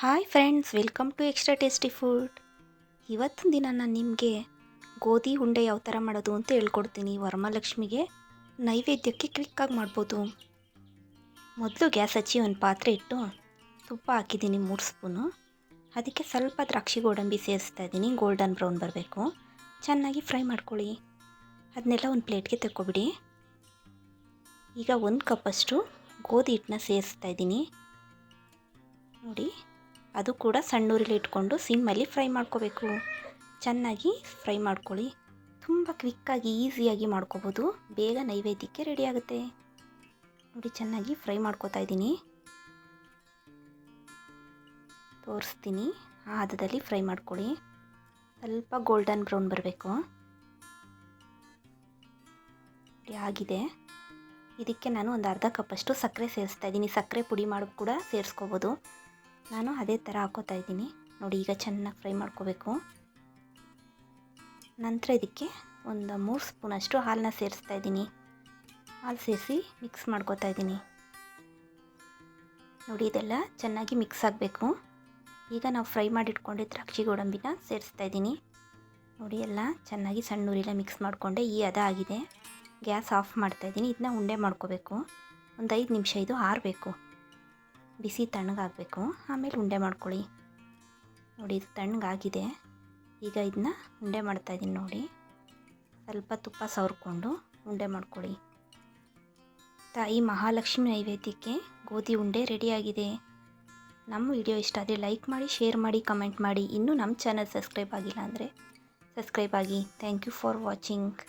Hi friends, welcome to extra tasty food. ಇವತ್ತಿನ ದಿನ ನಾನು ನಿಮಗೆ ಗೋಧಿ ಉಂಡೆ ಯಾವ ಥರ ಮಾಡೋದು ಅಂತ ಹೇಳ್ಕೊಡ್ತೀನಿ. ವರಮಹಾಲಕ್ಷ್ಮಿಗೆ ನೈವೇದ್ಯಕ್ಕೆ ಕ್ವಿಕ್ಕಾಗಿ ಮಾಡ್ಬೋದು. ಮೊದಲು ಗ್ಯಾಸ್ ಹಚ್ಚಿ ಒಂದು ಪಾತ್ರೆ ಇಟ್ಟು ತುಪ್ಪ ಹಾಕಿದ್ದೀನಿ ಮೂರು ಸ್ಪೂನು. ಅದಕ್ಕೆ ಸ್ವಲ್ಪ ದ್ರಾಕ್ಷಿ ಗೋಡಂಬಿ ಸೇರಿಸ್ತಾ ಇದ್ದೀನಿ ಗೋಲ್ಡನ್ ಬ್ರೌನ್ ಬರಬೇಕು. ಚೆನ್ನಾಗಿ ಫ್ರೈ ಮಾಡ್ಕೊಳ್ಳಿ. ಅದನ್ನೆಲ್ಲ ಒಂದು ಪ್ಲೇಟ್ಗೆ ತಗೊಬಿಡಿ ಈಗ ಒಂದು ಕಪ್ಪಷ್ಟು ಗೋಧಿ ಹಿಟ್ಟನ್ನ ಸೇರಿಸ್ತಾ ಇದ್ದೀನಿ. ನೋಡಿ ಅದು ಕೂಡ ಸಣ್ಣೂರಿಲಿ ಇಟ್ಕೊಂಡು ಸಿಮ್ಮಲ್ಲಿ ಫ್ರೈ ಮಾಡ್ಕೋಬೇಕು. ಚೆನ್ನಾಗಿ ಫ್ರೈ ಮಾಡ್ಕೊಳ್ಳಿ. ತುಂಬ ಕ್ವಿಕ್ಕಾಗಿ, ಈಸಿಯಾಗಿ ಮಾಡ್ಕೋಬೋದು. ಬೇಗ ನೈವೇದ್ಯಕ್ಕೆ ರೆಡಿ ಆಗುತ್ತೆ. ನೋಡಿ, ಚೆನ್ನಾಗಿ ಫ್ರೈ ಮಾಡ್ಕೋತಾ ಇದ್ದೀನಿ. ತೋರಿಸ್ತೀನಿ. ಆ ಹದದಲ್ಲಿ ಫ್ರೈ ಮಾಡ್ಕೊಳ್ಳಿ. ಸ್ವಲ್ಪ ಗೋಲ್ಡನ್ ಬ್ರೌನ್ ಬರಬೇಕು. ಆಗಿದೆ. ಇದಕ್ಕೆ ನಾನು ಒಂದು ಅರ್ಧ ಕಪ್ಪಷ್ಟು ಸಕ್ಕರೆ ಸೇರಿಸ್ತಾ ಇದ್ದೀನಿ. ಸಕ್ಕರೆ ಪುಡಿ ಮಾಡಿ ಕೂಡ ಸೇರಿಸ್ಕೋಬೋದು. ನಾನು ಅದೇ ಥರ ಹಾಕೋತಾ ಇದ್ದೀನಿ. ನೋಡಿ, ಈಗ ಚೆನ್ನಾಗಿ ಫ್ರೈ ಮಾಡ್ಕೋಬೇಕು. ನಂತರ ಇದಕ್ಕೆ ಒಂದು ಮೂರು ಸ್ಪೂನಷ್ಟು ಹಾಲನ್ನ ಸೇರಿಸ್ತಾ ಇದ್ದೀನಿ. ಹಾಲು ಸೇರಿಸಿ ಮಿಕ್ಸ್ ಮಾಡ್ಕೋತಾ ಇದ್ದೀನಿ. ನೋಡಿ, ಇದೆಲ್ಲ ಚೆನ್ನಾಗಿ ಮಿಕ್ಸ್ ಆಗಬೇಕು. ಈಗ ನಾವು ಫ್ರೈ ಮಾಡಿಟ್ಕೊಂಡೆ ದ್ರಾಕ್ಷಿ ಗೋಡಂಬಿನ ಸೇರಿಸ್ತಾ ಇದ್ದೀನಿ. ನೋಡಿ, ಎಲ್ಲ ಚೆನ್ನಾಗಿ ಸಣ್ಣ ಉರಿಲ್ಲ ಮಿಕ್ಸ್ ಮಾಡಿಕೊಂಡೆ ಈ ಅದ ಆಗಿದೆ. ಗ್ಯಾಸ್ ಆಫ್ ಮಾಡ್ತಾಯಿದ್ದೀನಿ ಇದನ್ನ ಉಂಡೆ ಮಾಡ್ಕೋಬೇಕು. ಒಂದು ಐದು ನಿಮಿಷ ಇದು ಆರಬೇಕು. ಬಿಸಿ ತಣ್ಣಗಾಗಬೇಕು. ಆಮೇಲೆ ಉಂಡೆ ಮಾಡ್ಕೊಳ್ಳಿ. ನೋಡಿ, ಇದು ತಣ್ಣಗಾಗಿದೆ. ಈಗ ಇದನ್ನ ಉಂಡೆ ಮಾಡ್ತಾಯಿದ್ದೀನಿ ನೋಡಿ. ಸ್ವಲ್ಪ ತುಪ್ಪ ಸವರ್ಕೊಂಡು ಉಂಡೆ ಮಾಡ್ಕೊಳ್ಳಿ. ತಾಯಿ ಮಹಾಲಕ್ಷ್ಮಿ ನೈವೇದ್ಯಕ್ಕೆ ಗೋಧಿ ಉಂಡೆ ರೆಡಿಯಾಗಿದೆ ನಮ್ಮ ವಿಡಿಯೋ ಇಷ್ಟ ಆದರೆ ಲೈಕ್ ಮಾಡಿ ಶೇರ್ ಮಾಡಿ ಕಮೆಂಟ್ ಮಾಡಿ. ಇನ್ನೂ ನಮ್ಮ ಚಾನಲ್ ಸಬ್ಸ್ಕ್ರೈಬ್ ಆಗಿಲ್ಲ ಅಂದರೆ ಸಬ್ಸ್ಕ್ರೈಬ್ ಆಗಿ. Thank you for watching